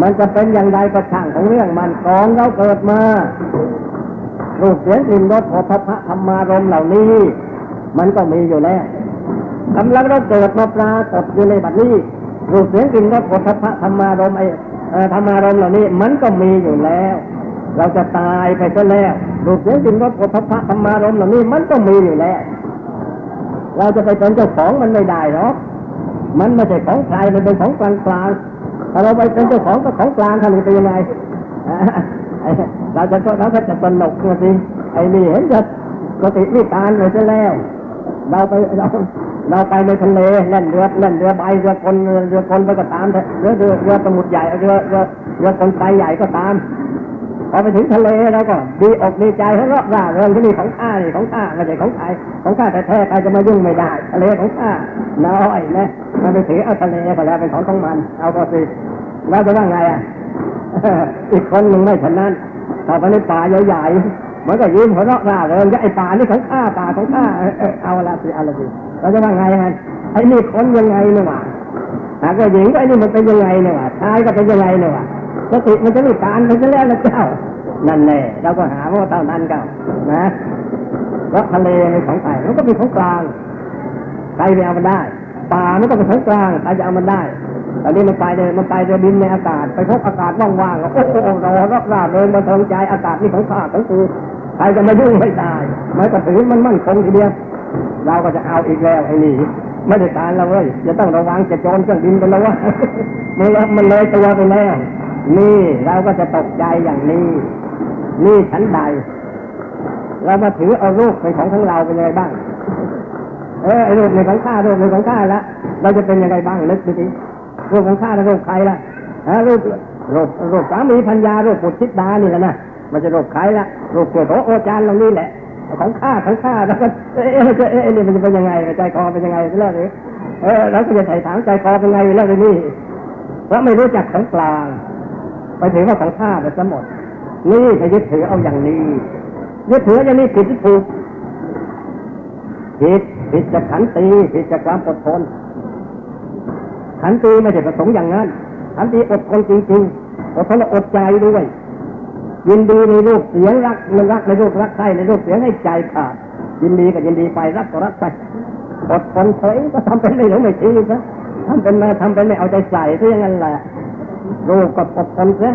มันจะเป็นอย่างไรประช่างของเรื่องมันกองเราเกิดมารูปเสียงกลิ่นรสโผฏฐัพพะธรรมารมเหล่านี้ มันก็มีอยู่แล้วกำลังเราเกิดมาปรากฏอยู่ในบัดนี้รูปเสียงกลิ่นรสโผฏฐัพพะธรรมารมไอ้ธรรมารมเหล่านี้ มันก็มีอยู่แล้ว เราจะตายไปซะแล้วรูปเสียงกลิ่นรสโผฏฐัพพะธรรมารมเหล่านี้มันก็มีอยู่แล้ว เราจะไปเป็นเจ้าของมันไม่ได้หรอกมันไม่ใช่ของใครมันเป็นของกลางกลาง ถ้าเราไปเป็นเจ้าของก็ของกลางทำมันเป็นยังไงเราจะเราก็จะสนุกนะสิไอ้นี่เห็นจะกติวิตารเลยซะแล้ว เราไปเราเราไปในทะเลเล่นเรือเล่นเรือใบเรือคนเรือคนไปก็ตามเรือเรือเรือสมุทรใหญ่เรือเรือเรือคนไทยใหญ่ก็ตามพอไปถึงทะเลแล้วก็ ดีอกดีใจเพราะว่าร่าเริงที่นี่ของข้านี่ของข้าไม่ใช่ของใครของข้าแต่แท้ใครจะมายุ่งไม่ได้ ทะเลของข้าน้อยนะ มันไปถือเอาทะเลก็แล้วเป็นของของมัน เอาก็สิแล้วจะว่าไงอะอีกคนหนึ่งไม่ฉะนั้นถ้าไปในป่าใหญ่ๆมันก็ยิ้มหัวเราะร่าเริงไอ้ป่านี่ของข้าป่าของข้าเอาละสิเอาละสิเราจะว่าไงฮะไอ้นี่คนยังไงเนี่ยวะหากว่าหญิงก็ไอ้นี่มันเป็นยังไงเนี่ยวะชายก็เป็นยังไงเนี่ยวะสติมันจะไม่ตานไปซะแล้วนะเจ้า นั่นแน่เราก็หาว่าเท่านั้นก็นะเพราะทะเลเป็นของใครมันก็เป็นของกลางใครไปเอามันได้ ป่ามันก็เป็นของกลางใครจะเอามันได้ตอนนี้มันไปเลยมันไปเดินบินในอากาศ ไปพบอากาศว่างๆก็โอ้โหรอรักร่าเริงบันทิงใจอากาศนี่ของข้าของกูใครจะมายุ่งไม่ได้ไมันก็ถือมันมั่นคงทีเดียวเราก็จะเอาอีกแล้วไอ้นี่ไม่ได้การเราเว้ยจะต้องระวังจะโจรเครื่องบินกันแล้วว่ามันมันเลยตัวไปแล้วนี่เราก็จะตกใจอย่างนี้ นี่ฉันใดเรามาถือเอารูปเป็นของของเราเป็นยังไงบ้าง เออไอ้รูปในของข้ารูปในของข้าละเราจะเป็นยังไงบ้างนึกดูสิรูปของข้าและรูปใครละฮะรูปรูปรูปสามีพัญญารูปปุตชิดานี่แหละนะมันจะรูปใครละรูปเกิดโอโอจานเหล่านี้แหละ ของข้าของข้าแล้วก็เอ๊ะเอ๊ะเอ๊ะเอ๊ะนี่มันจะเป็นยังไงใจคอเป็นยังไงแล้วนี่เออแล้วก็จะใส่ถามใจคอเป็นไงแล้วนี่เพราะไม่รู้จักของกลางไปถือว่าของข้าไปซะหมดนี่จะยึดถือเอาอย่างนี้ยึดถืออย่างนี้ผิดที่ถูกผิด ผิดจากขันตีผิดจากความอดทน ขันตีไม่ใช่ประสงค์อย่างนั้น ขันตีอดทนจริงๆอดทนและอดใจด้วยยินดีในรูปเสียงรักมันรักในรูปรักใครในรูปเสียงให้ใจขาดยินดีก็ยินดีไปรักก็รักไปอดทนเฉยก็ทำเป็นไม่หลงไม่ชี้นะทำเป็นไม่ทำเป็นไม่เอาใจใส่ซะอย่างนั้นแหละรูปก็อดทนเสีย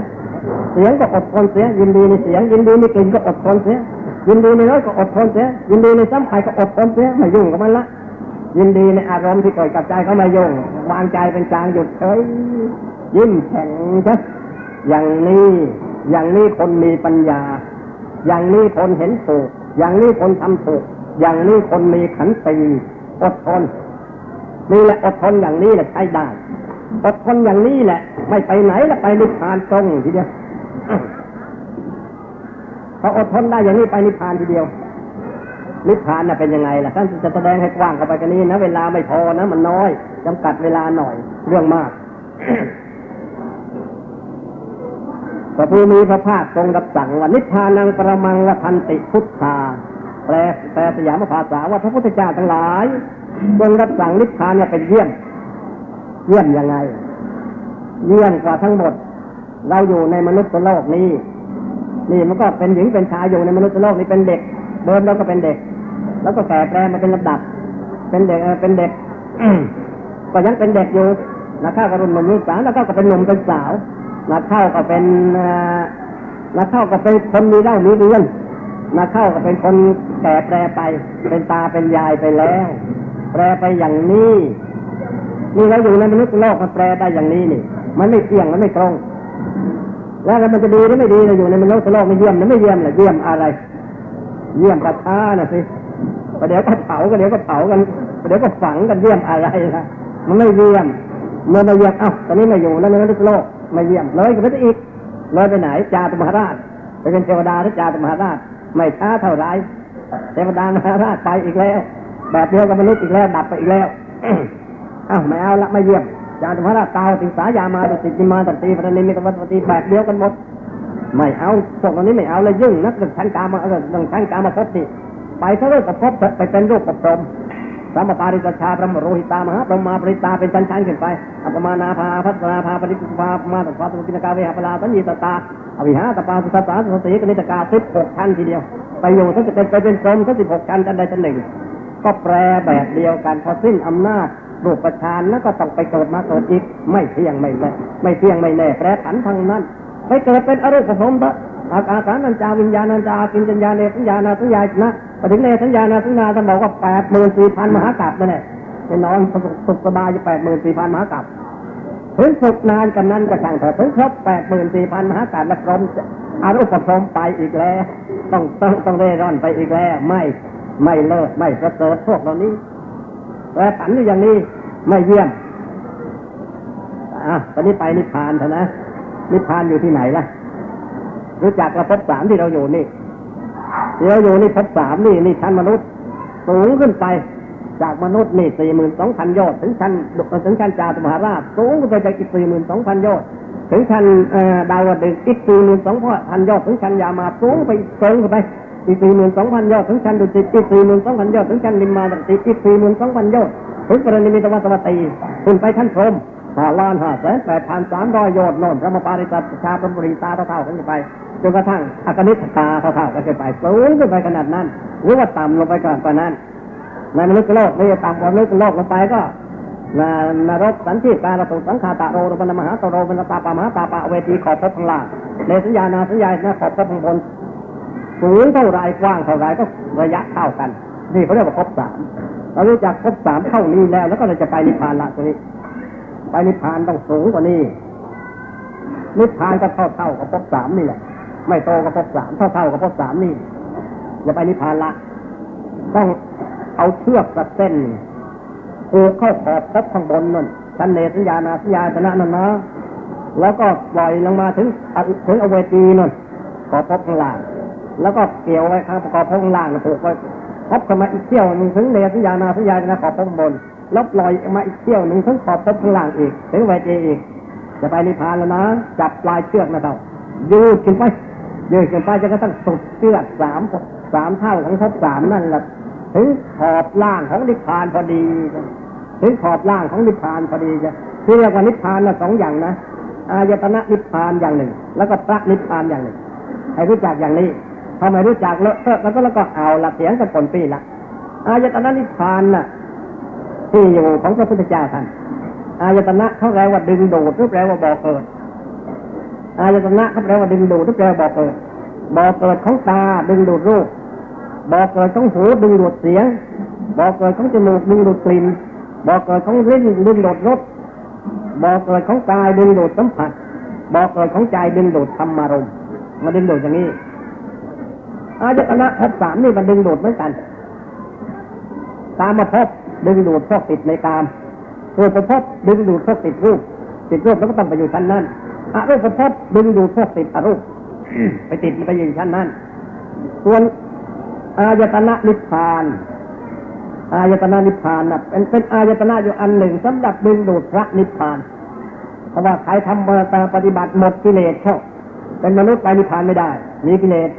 เสียงก็อดทนเสียยินดีในเสียงยินดีในกลิ่นก็อดทนเสีย ยินดีในรสก็อดทนเสียยินดีในสัมผัสก็อดทนเสียไม่ยุ่งกับมันละยินดีในอารมณ์ที่เกิดกับใจเขาไม่ยุ่งวางใจเป็นกลางหยุดเฉยยิ้มแข็งใช่อย่างนี้อย่างนี้คนมีปัญญา อย่างนี้คนเห็นถูก อย่างนี้คนทำถูก อย่างนี้คนมีขันติอดทนนี่แหละอดทนอย่างนี้แหละใช้ได้อดทนอย่างนี้แหละ ไม่ไปไหนแล้วไปนิพพานตรงทีเดียว พออดทนได้อย่างนี้ไปนิพพานทีเดียว นิพพานน่ะเป็นยังไงล่ะท่านจะแสดงให้กว้างเข้าไปกันนี้นะเวลาไม่พอนะมันน้อยจำกัดเวลาหน่อยเรื่องมากพระผู้มีพระภาคทรงรับสั่งว่านิพพานังประมังวทันติพุทธาแปลแปลสยามภาษาว่าพระพุทธเจ้าทั้งหลายทรงรับสั่งนิพพานเนี่ยเป็นเยี่ยม เยี่ยมยังไง เยี่ยมกว่าทั้งหมด เราอยู่ในมนุษย์โลกนี้ นี่มันก็เป็นหญิงเป็นชายอยู่ในมนุษย์โลกนี้เป็นเด็กเดิมเราก็เป็นเด็ก แล้วก็แก่แปลมาเป็นลำดับ เป็นเด็กเอ่อเป็นเด็กก็ยังเป็นเด็กอยู่นะเข้ากับรุ่นหนุ่มรุ่นสาวแล้วก็เป็นหนุ่มเป็นสาวนะเข้าก็เป็นเอ่อนะเข้าก็เป็นคนมีเล่ามีเรือนนะเข้าก็เป็นคนแก่แปลไป เป็นตาเป็นยายไปแล้ว แปลไปอย่างนี้นี่เราอยู่ในมนุษย์โลกมันแปลได้อย่างนี้นี่ มันไม่เที่ยงมันไม่ตรง แล้วมันจะดีหรือไม่ดีเราอยู่ในมนุษย์โลกไม่เยี่ยมหรือไม่เยี่ยมล่ะเยี่ยมอะไร เยี่ยมประช้าน่ะสิประเดี๋ยวก็เผากันเดี๋ยวก็เผากันประเดี๋ยวก็ฝังกันเยี่ยมอะไรล่ะมันไม่เยี่ยมเมื่อไม่เยี่ยมเอ้าตอนนี้ไม่อยู่แล้วในมนุษย์โลกไม่เยี่ยมเลยก็ไปอีกเลยไปไหนจาตุมหาราชไปเป็นเทวดาหรือจาตุมหาราชไม่ช้าเท่าไรเทวดามหาราชไปอีกแล้ว แบบเดียวกับมนุษย์อีกแล้วดับไปอีกแล้วเอ้าไม่เอาละไม่เยี่ยม จาตุมหาราชตาติสายามาดุสิจิมาตตีพระนิมิตวัตตีแบบเดียวกันหมด ไม่เอาพวกนี้ไม่เอาเลยยุ่งนักเรื่องชั้นกามาเรื่องชั้นกามาพบสิไปเท่ารื่องกับพบไปเป็นรูปกับพรมสัมปาริตชาพระมโรหิตามหาพระมาปริตาเป็นชั้นๆขึ้นไปอัปมานาภาพัฒนาภาปริตุภามาตถาตุกินกาเวหปลาสัญญีตตาอวิหาตปาสุตตาสุติกนิตกาสิบหกชั้นทีเดียวไปอยู่ทั้งจะเป็นไปเป็นกรมทั้งสิบหกชั้นชั้นใดชั้นหนึ่งก็แปลแบบเดียวกันพอสิ้นอำนาจ รูปประชานแล้วก็ต้องไปเกิดมาเกิดอีก ไม่เที่ยงไม่แน่ไม่เที่ยงไม่แน่แปรผันทางนั้น ไปเกิดเป็นอรูปผสมเถอะอาอาสานัญจาวิญญาณัญจากินจัญญาเนสัญญานาสัญญานะไปถึงเนสัญญานาสัญญาท่านบอกว่าแปดหมื่นสี่พันมหากรัปนั่นแหละไปนอนสุขสบายอยู่แปดหมื่นสี่พันมหากรัปถึงสุขนานกันนั้นก็ช่างเถอะถึงครบแปดหมื่นสี่พันมหากรัปแล้วกรมอารูปผสมไปอีกแล้ว ต้องต้องต้องเร่ร่อนไปอีกแล้ว ไม่ไม่เลิกไม่ประเสริฐพวกเหล่านี้แปรผันอยู่อย่างนี้ ไม่เยี่ยมอะตอนนี้ไปนิพพานเถอะนะนิพพานอยู่ที่ไหนล่ะ รู้จักว่าภพสามที่เราอยู่นี่ที่เราอยู่นี่ภพสามนี่นี่ชั้นมนุษย์สูงขึ้นไปจากมนุษย์นี่สี่หมื่นสองพันยอดถึงชั้นถึงชั้นจาตุมหาราชสูงขึ้นไปจากอีกสี่หมื่นสองพันยอดถึงชั้นดาวดึงส์อีกสี่หมื่นสองพันยอดถึงชั้นยามาสูงไปสูงไปอีกสี่หมื่นสองพันยอดถึงชั้นดุสิตอีกสี่หมื่นสองพันยอดถึงชั้นลิมมาดติอีกสี่หมื่นสองพันยอด ถึงปรนิมิตวัตวตีขึ้นไปชั้นพรมห้าล้านห้าแสนแปดพันสามร้อยโยชน์นนพระมปาริตาชาพระบริตาเท่าๆกันไปจนกระทั่งอากนิตตาเท่าๆกันไปสูงขึ้นไปขนาดนั้น หรือว่าต่ำลงไปก่อนกว่านั้นในมนุษย์โลกไม่ต่ำกว่ามนุษย์โลกลงไปก็นนรกสันติการสุสังขาตะโรรปนมหาตโรปนตาปามหาตาปะเวทีขอบพบข้างล่างในสัญญานาสัญญานะขอบพบข้างบนสูงเท่าไรกว้างเท่าไรก็ระยะเท่ากัน นี่เขาเรียกว่าภพสาม เรารู้จักภพสามเท่านี้แล้ว แล้วก็เราจะไปนิพพานละตัวนี้ ไปนิพพานต้องสูงกว่านี้นิพพานก็เท่าเท่ากับภพสามนี่แหละ ไม่โตกับภพสามเท่าเท่ากับภพสามนี่อย่าไปนิพพานละ ต้องเอาเชือกกับเส้นผูกเข้าขอบภพข้างบนนั่นชันเนสัญญานาสัญญาชนะนั่นนะแล้วก็ปล่อยลงมาถึงถึงอเวจีนั่นขอบภพข้างล่าง แล้วก็เกี่ยวไว้ข้างขอบภพข้างล่างผูกไว้ พบกันมาอีกเที่ยวหนึ่งถึงเนสัญญานาสัญญาชนขอบพข้างบนแล้วปล่อยมาอีกเที่ยวหนึ่งถึงขอบภพข้างล่างอีกถึงเวทีอีก จะไปนิพพานแล้วนะ จับปลายเชือกนะเต่ายืดขึ้นไปยืดขึ้นไปจนกระทั่งสุดเชือกสามสามเท่าของภพสามนั่นแหละถึงขอบล่างของนิพพานพอดีถึงขอบล่างของนิพพานพอดีจะที่เรียกว่านิพพานนะสองอย่างนะอายตนะนิพพานอย่างหนึ่ง แล้วก็พระนิพพานอย่างหนึ่งให้รู้จักอย่างนี้ ถ้าไมรู้จักเลอะเทอะแล้วก็แล้วก็เอาละเสียงกันปนปีละอายตนะนิพพานน่ะที่อยู่ของพระพุทธเจ้าท่านอายตนะเขาแปลว่าดึงดูดหรือแปลว่าบ่อเกิดอายตนะเขาแปลว่าดึงดูดหรือแปลว่าบ่อเกิดบ่อเกิดของตาดึงดูดรูปบ่อเกิดของหูดึงดูดเสียงบ่อเกิดของจมูกดึงดูดกลิ่นบ่อเกิดของลิ้นดึงดูดรสบ่อเกิดของกายดึงดูดสัมผัสบ่อเกิดของใจดึงดูดธรรมารมณ์มาดึงดูดอย่างนี้ อายตนะภพสามนี่มันดึงดูดเหมือนกัน ตามมาพบดึงดูดพวกติดในกามรูปภพดึงดูดพวกติดรูป ติดรูปแล้วก็ต้องไปอยู่ชั้นนั้นอรูปภพดึงดูดพวกติดอรูป ไปติดไปอยู่ชั้นนั้น ส่วนอายตนะนิพพานอายตนะนิพพานนะเป็นเป็นอายตนะอยู่อันหนึ่งสำหรับดึงดูดพระนิพพานเพราะว่าใครทำมาตาปฏิบัติหมดกิเลสเข้าเป็นมนุษย์ไปนิพพานไม่ได้ มีกิเลส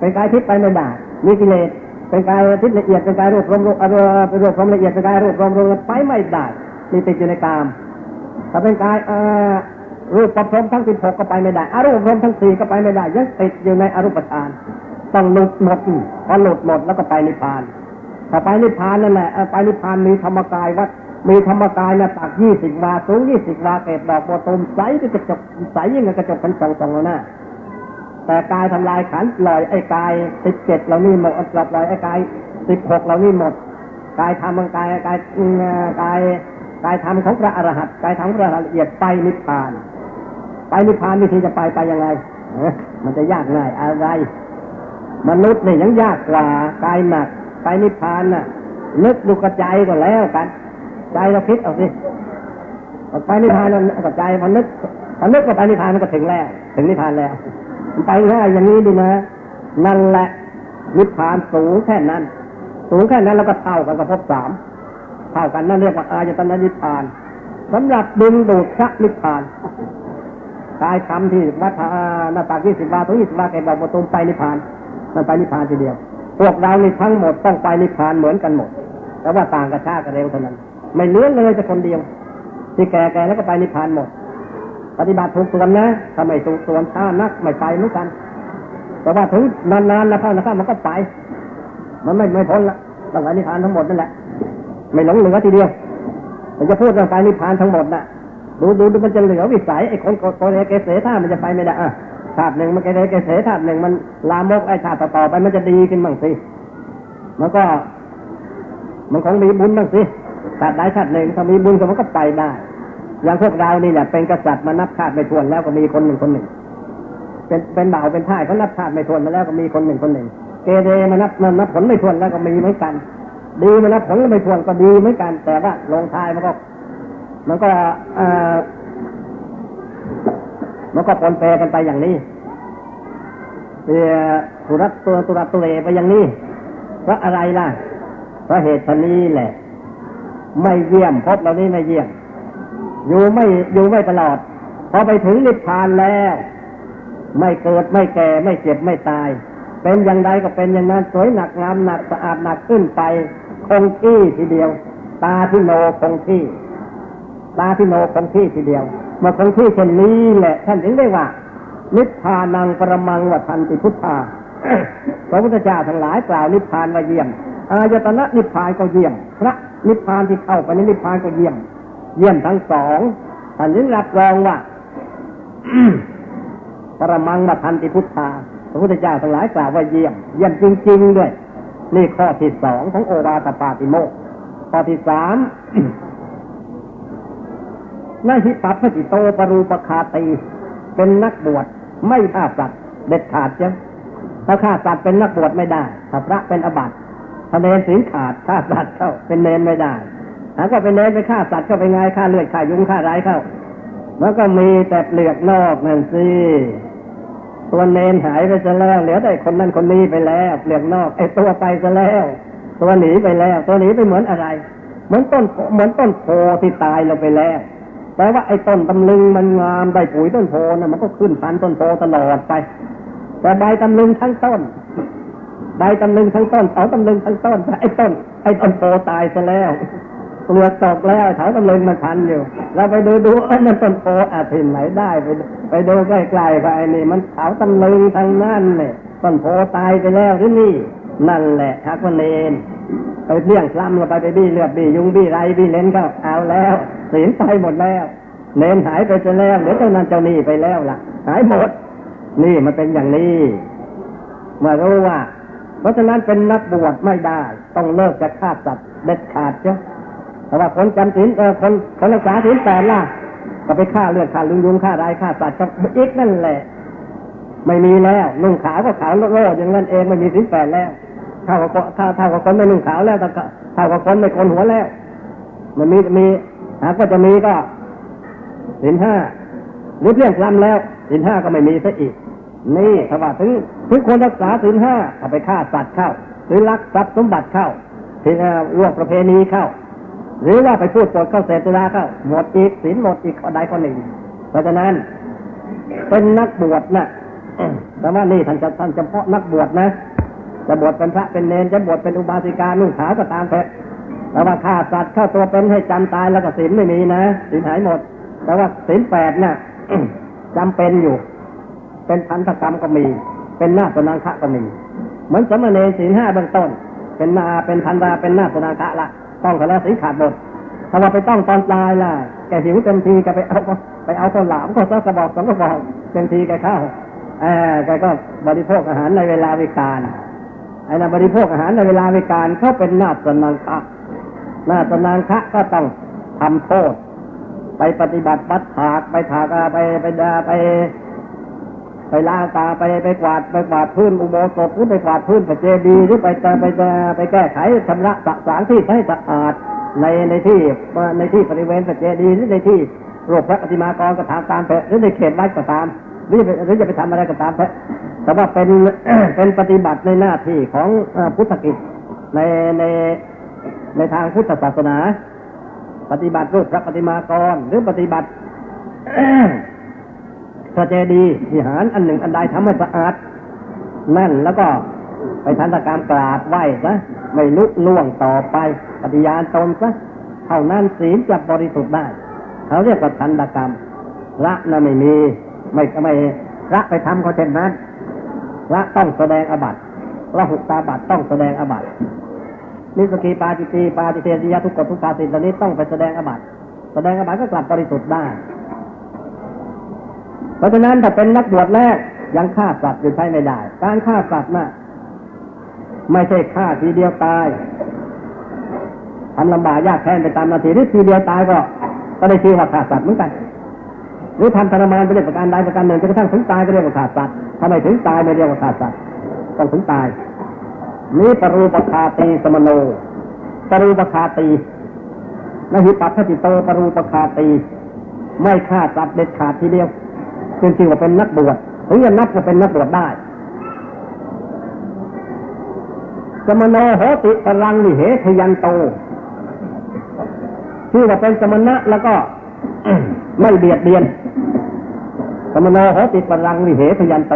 เป็นกายทิพย์ไปไม่ได้มีกิเลสเป็นกายทิพย์ละเอียดเป็นกายรูปรวมรูปเป็นรูปรวมละเอียดเป็นกายรูปรวมรวมไปไม่ได้มีติดอยู่ในกามถ้าเป็นกายอ่อรูปประพรมทั้งสิบหกก็ไปไม่ได้อารูปพรมทั้งสี่ก็ไปไม่ได้ยังติดอยู่ในอรูปฌานต้องหลุดหมดพอหลุดหมดแล้วก็ไปนิพพานถ้าไปนิพพานนั่นแหละไปนิพพานมีธรรมกายวัดมีธรรมกายนะตักยี่สิบวาสูงยี่สิบวาเกตดอกบัวตูมใสก็กระจกใสยิ่งกับกระจกกันสองสองแล้วนะ แต่กายทำลายขันลอยไอ้กายสิบเจ็ดเรานี่หมดปล่อยไอ้กายสิบหกเรานี่หมดกายทำมันกายกายกายกายทำของพระอรหันต์กายทำพระอรหันต์ละเอียดไปนิพพาน ไปนิพพานวิธีจะไปไปยังไงมันจะยากง่ายอะไร มนุษย์เนี่ยยังยากกว่ากายหนักไปนิพพานน่ะนึกดูกระใจก็แล้วกัน ใจเราคิดเอาสิไปนิพพานมันกระใจมันนึกมันนึกว่าไปนิพพานมันก็ถึงแล้ว ถึงนิพพานแล้ว ไปง่ายอย่างนี้ดีนะนั่นแหละนิพพานสูงแค่นั้น สูงแค่นั้นแล้วก็เท่ากันกับภพสามเท่ากันนั่นเรียกว่าอายตนะนิพพานสำหรับดึงดูดพระนิพพานกายคำที่วัดหน้าตากี่สิบวาถึงยี่สิบวาเก็บอกประตูไปนิพพาน มันไปนิพพานทีเดียว พวกเราในทั้งหมดต้องไปนิพพานเหมือนกันหมด แต่ว่าต่างกับชาติกับเร็วเท่านั้น ไม่เหลือเลยแต่คนเดียว ที่แก่แก่แล้วก็ไปนิพพานหมด ปฏิบัติถูกส่วนนะถ้าไม่ถูกส่วนช้านักไม่ไปเหมือนกัน แต่ว่าถึงนานๆนะเข้านะเข้ามันก็ไป มันไม่ไม่พ้นละต้องไปนิพพานทั้งหมดนั่นแหละ ไม่หลงเหลือทีเดียวมันจะพูดเรื่องไปนิพพานทั้งหมดน่ะดูดูดูมันจะเหลือวิสัยไอ้คนโกเรเกเสท่ามันจะไปไม่ได้อะชาติหนึ่งมันเกเรเกเสชาติหนึ่งมันลามกไอ้ชาติต่อไปมันจะดีขึ้นบ้างสิมันก็มันคงมีบุญบ้างสิชาติใดชาติหนึ่งถ้ามีบุญก็มันก็ไปได้ อย่างพวกเรานี่แหละเป็นกษัตริย์มานับชาติไม่ถ้วนแล้วก็มีคนหนึ่งคนหนึ่ง เป็นเป็นบ่าวเป็นท่ายเขานับชาติไม่ถ้วนมาแล้วก็มีคนหนึ่งคนหนึ่ง เกเรมานับมานับผลไม่ถ้วนแล้วก็มีเหมือนกัน ดีมานับผลไม่ถ้วนก็ดีเหมือนกัน แต่ว่าลงท้ายมันก็มันก็เออมันก็ปนเปกันไปอย่างนี้เออตุรัตตัวตุรัตตุเรไปอย่างนี้เพราะอะไรล่ะเพราะเหตุนี้แหละ ไม่เยี่ยมพบเรานี่ไม่เยี่ยม อยู่ไม่อยู่ไม่ตลอด พอไปถึงนิพพานแล้ว ไม่เกิดไม่แก่ไม่เจ็บไม่ตาย เป็นอย่างไรก็เป็นอย่างนั้นสวยหนักงามหนักสะอาดหนักขึ้นไป คงที่ทีเดียว ตาที่โนคงที่ ตาที่โนคงที่ทีเดียวเมื่อคงที่เช่นนี้แหละท่านถึงได้ว่า นิพพานังประมังวัฏันติพุทธาพระพุทธเจ้าทั้งหลายกล่าวนิพพานว่าเยี่ยมอายตนะนิพพานก็เยี่ยม พระนิพพานที่เข้าไปในนิพพานก็เยี่ยม เยี่ยมทั้งสองท่านถึงรับรองว่าปรมังวัฏันติพุทธาพระพุทธเจ้าทั้งหลายกล่าวว่าเยี่ยม เยี่ยมจริง ๆ ด้วย นี่ข้อที่สองของโอวาตปาติโมกข้อที่สามนาหิปัพติโตปรูปคาตี เป็นนักบวชไม่ฆ่าสัตว์เด็ดขาดจ้ะถ้าฆ่าสัตว์เป็นนักบวชไม่ได้ถ้าพระเป็นอบัติถ้าเนรศีลขาดฆ่าสัตว์เข้าเป็นเนรไม่ได้ ถ้าก็เป็นเนไปฆ่าสัตว์ก็เป็นไงฆ่าเลือดฆ่ายุงฆ่าไรเข้ามันก็มีแต่เปลือกนอกนั่นสิตัวเนนหายไปซะแล้วเหลือแต่คนนั้นคนนี้ไปแล้วเปลือกนอกไอ้ตัวไปซะแล้ว ตัวหนีไปแล้ว ตัวหนีไปเหมือนอะไร เหมือนต้นเหมือนต้นโพที่ตายลงไปแล้วแต่ว่าไอ้ต้นตำลึงมันงามได้ปุ๋ยต้นโพน่ะมันก็ขึ้นพันต้นโพตลอดไป แต่ใบตำลึงทั้งต้นใบตำลึงทั้งต้นเสาตำลึงทั้งต้นไอ้ต้นไอ้ต้นโพตายซะแล้ว เปลือกตกแล้วเสาตำลึงมันพันอยู่ เราไปดูดูเอ้ยมันต้นโพอาทิตย์ไหนได้ไปไปดูใกล้ๆไปไอ้นี่ มันเสาตำลึงทั้งนั้นเลยต้นโพตายไปแล้วหรือนี่ นั่นแหละทักวันเนนไปเลี้ยงซ้ำเราไปไปบี้เลือดบี้ยุงบี้ไรบี้เลนก็เอาแล้วศีลไปหมดแล้วเนนหายไปซะแล้วเดี๋ยวเจ้านั้นเจ้านี่ไปแล้วล่ะ หายหมด นี่มันเป็นอย่างนี้เมื่อรู้ว่า เพราะฉะนั้นเป็นนักบวชไม่ได้ ต้องเลิกจะฆ่าสัตว์เด็ดขาดเจ้า แต่ว่าคนจำศีลเออคนคนรักษาศีลแปดล่ะก็ไปฆ่าเลือดฆ่าลุงยุงฆ่าไรฆ่าสัตว์ก็อีกนั่นแหละ ไม่มีแล้วนุ่งขาวก็ขาวโลดอย่างนั้นเองไม่มีศีลแปดแล้วเท่ากับเท่าเท่ากับคนไม่นุ่งขาวแล้วแต่เท่ากับคนไม่โกนหัวแล้ว มันมีมีหากว่าจะมีก็สินห้าหรือเพียงคลำแล้วสินห้าก็ไม่มีซะอีก นี่ถ้าว่าถึงถึงคนรักษาสินห้าถ้าไปฆ่าสัตว์เข้า หรือลักทรัพย์สมบัติเข้าที่ล่วงประเพณีเข้า หรือว่าไปพูดปดเข้าเสพสุราเข้าหมดอีกสินหมดอีกข้อใดข้อหนึ่ง เพราะฉะนั้น เป็นนักบวชนะแต่ว่านี่ท่านจะท่านเฉพาะนักบวชนะ จะบวชเป็นพระเป็นเนรจะบวชเป็นอุบาสิกานุ่งขาวก็ตามเถอะแต่ว่าฆ่าสัตว์เข้าตัวเป็นให้จำตายแล้วก็ศีลไม่มีนะศีลหายหมด แต่ว่าศีลแปดน่ะจำเป็นอยู่ เป็นพันธกรรมก็มี เป็นหน้าสนังคะก็มี เหมือนสมณเณรศีลห้าเบื้องต้น เป็นนาเป็นพันราเป็นหน้าสนังคะละ ต้องกันแล้วศีขาดหมดถ้าว่าไปต้องตอนตายล่ะ แกหิวเต็มทีแกไปเอาไปเอาข้าวหลามก็ซักกระบอกสองกระบอกเต็มทีแกเข้าเออแกก็บริโภคอาหารในเวลาวิกาลไอ้นาบริโภคอาหารในเวลาวิการเขาเป็นนาสนังคะนาสนังคะก็ต้องทำโทษ ไปปฏิบัติบัตรถากไปถากไปไปดาไป ไปล้างตาไปไปกวาดไปกวาดพื้นอุโบสถหรือไปกวาดพื้นพระเจดีย์หรือไปไปไปไปแก้ไขชำระสสางที่ให้สะอาดในในที่ในที่บริเวณพระเจดีย์หรือในที่รูปพระปฏิมากรก็ตามตามไปหรือในเขตวัดก็ตามหรือจะไปหรือจะไปทำอะไรก็ตามไปแต่ว่าเป็นเป็นปฏิบัติในหน้าที่ของพุทธกิจในในในทางพุทธศาสนา ปฏิบัติรูปพระปฏิมากรหรือปฏิบัติ ระเจดีย์วิหารอันหนึ่งอันใดทำให้สะอาดนั่นแล้วก็ไปทันตกรรมกราบไหว้ซะไม่ลุล่วงต่อไปปฏิญาณตนซะเท่านั้นศีลจะบริสุทธิ์ได้เขาเรียกว่าทันตกรรมละน่ะไม่มี ไม่ไม่ละไปทำเขาเช่นนั้นละต้องแสดงอบัตละหุตาบัตต้องแสดงอบัตนิสกีปาจิตีปาจิเทติยทุกกฎทุกปาสิตนี้ต้องไปแสดงอบัตแสดงอบัตก็กลับบริสุทธิ์ได้ เพราะฉะนั้นถ้าเป็นนักบวชแรกยังฆ่าสัตว์อยู่ใช้ไม่ได้ การฆ่าสัตว์น่ะไม่ใช่ฆ่าทีเดียวตายทำลำบากยากแค้นไปตามนาทีหรือทีเดียวตายก็ ก็ได้ชื่อว่าฆ่าสัตว์เหมือนกันหรือทำทรมานไปเรื่องประการใดประการหนึ่งจนกระทั่งถึงตายก็เรียกว่าฆ่าสัตว์ทำไมถึงตายไม่เรียกว่าฆ่าสัตว์ต้องถึงตายนี้ปรูปคาตีสมโนปรูปคาตีนหิปัตติโตปรูปคาตี ไม่ฆ่าสัตว์เด็ดขาดทีเดียว จริงๆว่าเป็นนักบวชถึงจะนับว่าเป็นนักบวชได้ สมโนโหติตรังวิเหทยันโตชื่อว่าเป็นสมณะแล้วก็ไม่เบียดเบียน สมโนโหติตรังวิเหทยันโต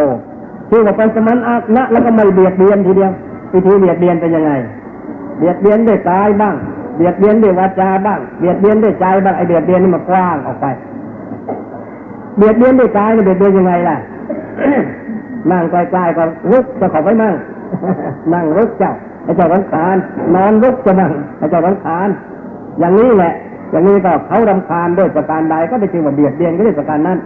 ชื่อว่าเป็นสมณะแล้วก็ไม่เบียดเบียนทีเดียววิธีเบียดเบียนเป็นยังไง เบียดเบียนด้วยกายบ้าง เบียดเบียนด้วยวาจาบ้าง เบียดเบียนด้วยใจบ้างไอเบียดเบียนนี่มันกว้างออกไป เบียดเบียนด้วยกายนี่เบียดเบียนยังไงล่ะนั่งใกล้ๆก็ลุกจะขอไว้มั่งนั่งลุกเจ้าไอ้เจ้ารังคานนอนลุกจะนั่งไอ้เจ้ารังคานอย่างนี้แหละ อย่างนี้ก็เขารำคาญด้วยประการใดก็ได้ชื่อว่าเบียดเบียนก็ด้วยประการนั้น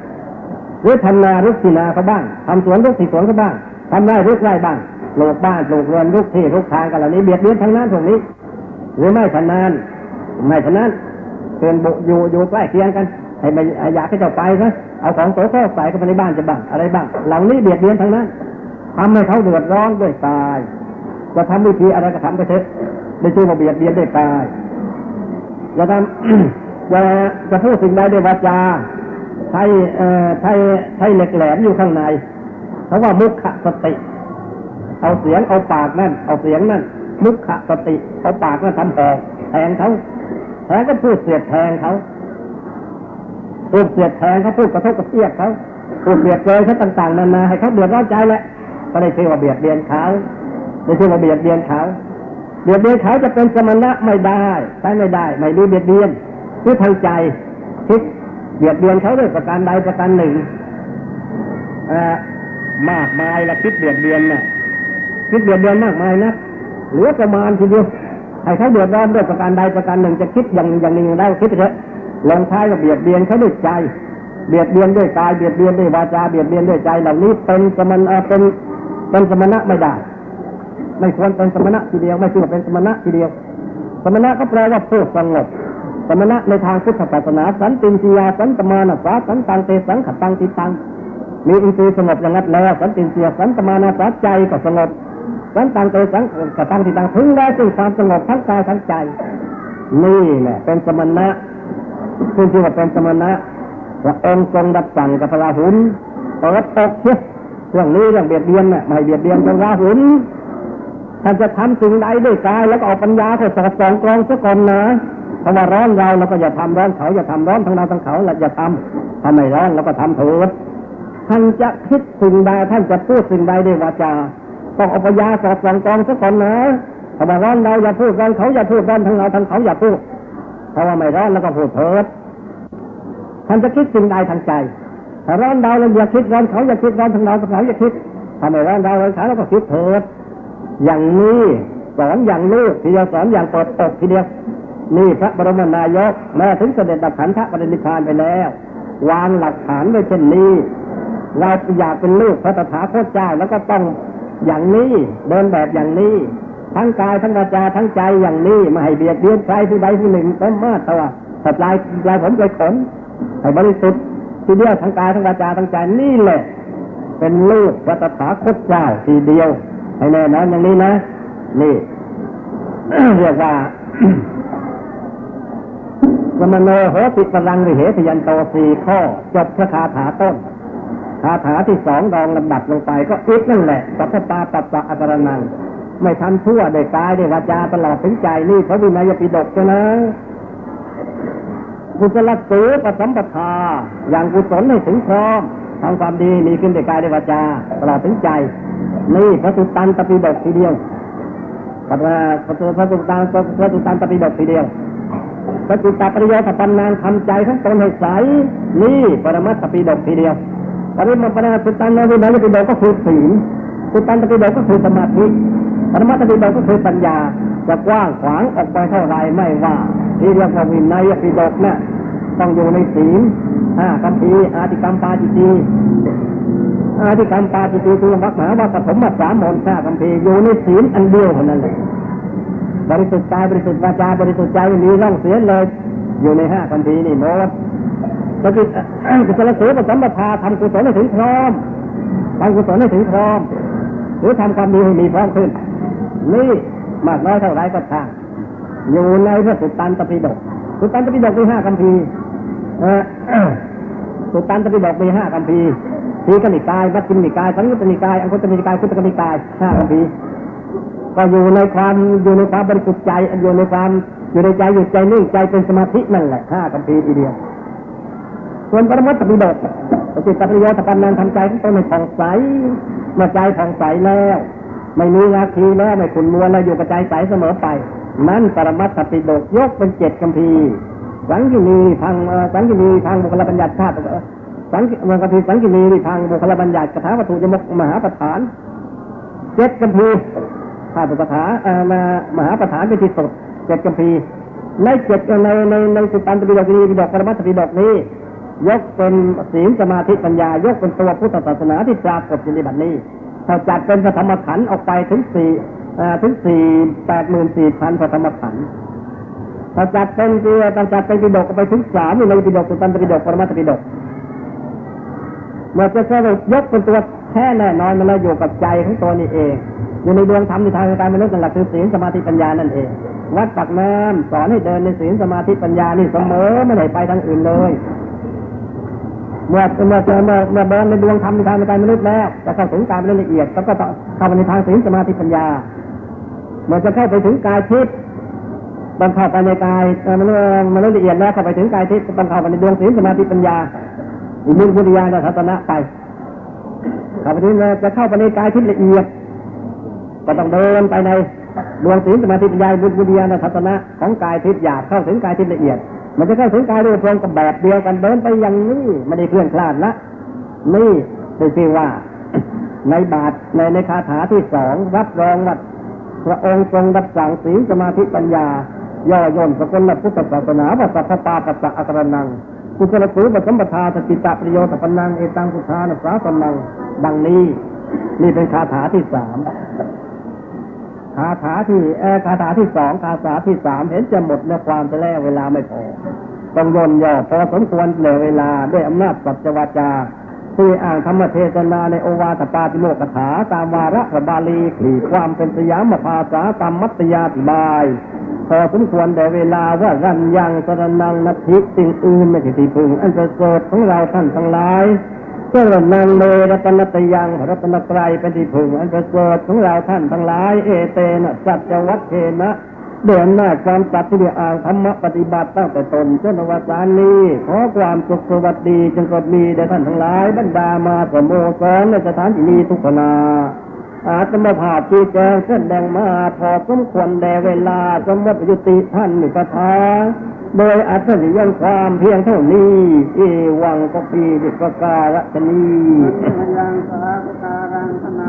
หรือทำนารุกที่นาเขาบ้างทำสวนรุกที่สวนเขาบ้างทำไร่รุกไร่บ้างปลูกบ้านปลูกเรือนรุกที่รุกทางกันเหล่านี้เบียดเบียนทั้งนั้นตรงนี้ หรือไม่ฉะนั้นไม่ฉะนั้นเพื่อนบุอยู่อยู่ใกล้เคียงกัน ให้ไม่อยากให้เจ้าไปนะเอาของโสโครกใส่เข้าไปในบ้านจะบ้างอะไรบ้างเหล่านี้เบียดเบียนทั้งนั้นทำให้เขาเดือดร้อนด้วยกายจะทำวิธีอะไรก็ทำไปเถอะได้ชื่อว่าเบียดเบียนด้วยกายจะทำจะจะพูดสิ่งใดด้วยวาจาใช้เอ่อใช้ใช้เหล็กแหลมอยู่ข้างในเพราะว่ามุขสติ เอาเสียงเอาปากนั่น เอาเสียงนั่นมุขสติ เอาปากนั่นทำแทงแทงเขาแทงก็พูดเสียดแทงเขา พูดเสียดแทงเขาพูดกระทบกระเทียบเขาพูดเบียดเลยเขาต่างๆนานาให้เขาเดือดร้อนใจแหละก็ได้ชื่อว่าเบียดเบียนเขาได้ชื่อว่าเบียดเบียนเขาเบียดเบียนเขาจะเป็นสมณะไม่ได้ใช้ไม่ได้ ไม่ดีเบียดเบียนคือทางใจคิดเบียดเบียนเขาด้วยประการใดประการหนึ่งมากมายละคิดเบียดเบียนน่ะคิดเบียดเบียนมากมายนะเหลือประมาณทีเดียวให้เขาเดือดร้อนด้วยประการใดประการหนึ่งจะคิดอย่างอย่างหนึ่งได้คิดเถอะ ลงท้ายกับเบียดเบียนเขาด้วยใจ เบียดเบียนด้วยกายเบียดเบียนด้วยวาจาเบียดเบียนด้วยใจเหล่านี้เป็นสมณะเป็นเป็นสมณะไม่ได้ไม่ควรเป็นสมณะทีเดียวไม่ควรเป็นสมณะทีเดียว สมณะก็แปลว่าผู้สงบสมณะในทางพุทธศาสนาสันติสิยาสันตมานาสาสันตังเตสังขตังติตังมีอินทรีย์สงบอย่างนั้นแล้วสันติเสียสันตมานาสาใจก็สงบสันตังเตสังขตังติตังถึงได้ซึ่งความสงบทั้งกายทั้งใจ นี่แหละเป็นสมณะ ซึ่งที่ว่าเป็นสมณะพระองค์ทรงรับสั่งกับพระราหุลเปิดตกเชื่อเรื่องนี้เรื่องเบียดเบียนน่ะไม่เบียดเบียนพระราหุลท่านจะทำสิ่งใดด้วยกายแล้วก็เอาปัญญาไปสอดส่องกรองซะก่อนนะเพราะว่าร้อนเราเราก็อย่าทำร้อนเขาอย่าทำร้อนทั้งเราทั้งเขาเราอย่าทำถ้าไม่ร้อนเราก็ทำเถิดท่านจะคิดสิ่งใดท่านจะพูดสิ่งใดด้วยวาจาต้องเอาปัญญาสอดส่องกรองซะก่อนนะถ้าว่าร้อนเราอย่าพูดร้อนเขาอย่าพูดร้อนทั้งเราทั้งเขาอย่าพูด เพราะว่าไม่ร้อนแล้วก็พูดเถิดท่านจะคิดสิ่งใดทางใจถ้าร้อนเราเราอย่าคิดร้อนเขาอย่าคิดร้อนทั้งเราทั้งเขาอย่าคิดถ้าไม่ร้อนเราร้อนเขาเราก็คิดเถิดอย่างนี้สอนอย่างลูกทีเดียวสอนอย่างเปิดอกทีเดียวนี่พระบรมนายกแม้ถึงเสด็จดับขันธปรินิพพานไปแล้ว วางหลักฐานไว้เช่นนี้ เราอยากเป็นลูกพระตถาคตเจ้าแล้วก็ต้องอย่างนี้เดินแบบอย่างนี้ ทั้งกายทั้งวาจาทั้งใจอย่างนี้ไม่ให้เบียดเบียนใครผู้ใดผู้หนึ่งเป็นมาตัวแต่ปลายปลายผมไปขนให้บริสุทธิ์ทีเดียวทั้งกายทั้งวาจาทั้งใจนี่แหละ เป็นลูกพระตถาคตเจ้าทีเดียวให้แน่นอนอย่างนี้นะนี่เรียกว่าสมโนโหติปรังวิเหตยันโตสี่ข้อ จบพระคาถาต้นคาถาที่สองรองลำดับลงไปก็อีกนั่นแหละสัพพตาปัสสะอัปรนัง ไม่ทำชั่วได้กายได้วาจาตลอดถึงใจนี่พระวินัยปิฎกใช่ไหมกุศลสูประสัมปทา อย่างกุศลให้ถึงพร้อมทำความดีมีขึ้นได้กายได้วาจาตลอดถึงใจ นี่พระสุตตันตปิฎกทีเดียวพระพระพระสุตตานพระสุตตานปฏิบัติทีเดียวพระสุตตาปริโยธปันนานทำใจทั้งตนให้ใสนี่ปรมัตถปิฎกทีเดียวปริมาปรมัตสุตตานในในปิฎกก็คือศีลสุตตานปิฎกก็คือสมาธิ ปรรมัตถปิฎกก็คือปัญญาจะกว้างขวางออกไปเท่าไรไม่ว่าที่เรียกว่าวินัยปิฎกเนี่ยต้องอยู่ในศีลห้าคำพีร์อาติกรรมปาจิตีอาธิกรรมปาจิตีคือมักหาว่าปฐมมาสามมนต์ข้าคำพีร์อยู่ในศีลอันเดียวเท่านั้นเลยบริสุทธิ์กายบริสุทธิ์วาจาบริสุทธิ์ใจไม่มีร่องเสียเลย อยู่ในห้าคำพีร์นี่โน้ตก็คือกุศลเสือประสมปทาทำกุศลให้ถึงพร้อมทำกุศลให้ถึงพร้อม หรือทำความดีให้มีพร้อมขึ้น นี่มากน้อยเท่าไรก็ช่างอยู่ในพระสุตตันตปิฎกสุตตันตปิฎกมีห้าคำพีสุตตันตปิฎกมีห้าคำพีทีกนิกายวัดกิมนิกายสังยุตตนิกาย อังคุตตนิกายคุตตนิกายห้าคำพีก็อยู่ในความอยู่ในความบริสุทธิ์ใจอยู่ในความอยู่ในใจอยู่ใจนิ่งใจเป็นสมาธินั่นแหละห้าคำพีทีเดียวส่วนปรมัตถปิฎกปฏิปัติโยตปันนันทำใจของตนให้ผ่องใสเมื่อใจผ่องใสแล้ว ไม่มีราคีแล้วไม่ขุนมัวแล้วอยู่กับใจใสเสมอไป นั่นปรมัตถปิฎกยกเป็นเจ็ดคำพีสังกินีทางสังกินีทางบุคลบัญญัติชาติสังกิมันก็คือสังกินีทางบุคลบัญญัติคาถาวัตถุยมกมหาประธานเจ็ดคำพีร์ข้าตุปถาเอ่อมามหาประธานเป็นที่สุดเจ็ดคำพีในเจ็ดในในในสุตตันตปิฎกนี้ปิฎกปรมัตถปิฎกนี้ ยกเป็นศีลสมาธิปัญญายกเป็นตัวพุทธศาสนาที่ปรากฏอยู่ในบัดนี้ ถ้าจัดเป็นพระธรรมขันธ์ออกไปถึงสี่ถึงสี่แปดหมื่นสี่พันพระธรรมขันธ์ถ้าจัดเป็นเรือถ้าจัดเป็นปิฎกไปถึงสามในปิฎกสุตันตปิฎกปรมัตถปิฎกเมื่อจะสรุปยกเป็นตัวแท้แน่นอนมันแล้วอยู่กับใจของตัวนี้เอง อยู่ในดวงธรรมในทางการมนุษย์นั่นแหละคือศีลสมาธิปัญญานั่นเอง วัดปักน้ำสอนให้เดินในศีลสมาธิปัญญานี่เสมอไม่ได้ไปทางอื่นเลย เมื่อเมื่อเจอเมื่อเมื่อเดินในดวงธรรมในทางในการมนุษย์แล้วจะเข้าถึงการละเอียดแล้วก็เข้าไปในทางศีลสมาธิปัญญาเมื่อจะเข้าไปถึงกายทิพย์ต้องเข้าไปในกายเอ่อมันมันละเอียดแล้วเข้าไปถึงกายทิพย์ต้องเข้าไปในดวงศีลสมาธิปัญญาอุมุนพุทธิยานทัศนะไปเข้าไปถึงจะเข้าไปในกายทิพย์ละเอียดก็ต้องเดินไปในดวงศีลสมาธิปัญญาบุญบุญญาณทัศนะของกายทิพย์หยาบเข้าถึงกายทิพย์ละเอียด มันจะเข้าถึงกายรูปทรงกับแบบเดียวกันเดินไปอย่างนี้ไม่ได้เคลื่อนคลาดละนี่คือชื่อว่าในบาทในในคาถาที่สองรับรองว่าพระองค์ทรงรับสั่งศีสมาธิปัญญา ย่อย่นสกุลพุทธศาสนาว่าสัพพตาปัสสะอักรนังกุศลสูปสัมปทาสติตะประโยชน์ปนังเอตังสุทานะสาสนัง ดังนี้ นี่เป็นคาถาที่สามาถาที่เออคาถาที่สองคาถาที่สามเห็นจะหมดในความจะแล้วเวลาไม่พอต้องย่นย่อพอสมควรเหลือเวลาด้วยอำนาจสัจวาจาที่อ่านธรรมเทศนาในโอวาทปาติโมกถาตามวาระพระบาลีขีความเป็นสยามภาษาตามมัตยาธิบาย พอสมควรแต่เวลาว่ารันยังสรนังนัตถิสิ่งอื่นไม่ใช่ที่พึง อันประเสริฐของเราท่านทั้งหลาย เจ้านังเลรัตนตยังรัตนไกรเป็นที่พึ่งอันประเสริฐของเราท่านทั้งหลาย เอเตนะสัจวัตเทนะเดือนหน้าความสัตย์ที่ได้อ่านธรรมปฏิบัติตั้งแต่ตนจนวสานนี้ขอความสุขสวัสดีจงกดมีแด่ท่านทั้งหลายบรรดามาสมโมสรในสถานที่นี้ทุกขณาอาตมาภาพที่แจ้งเส้นแดงมาพอสมควรแด่เวลาสมมติยุติท่านมิตรทา โดยอัศนียังความเพียงเท่านี้ เอวังก็ปีดิประกาศนี้ยังสาการังธนา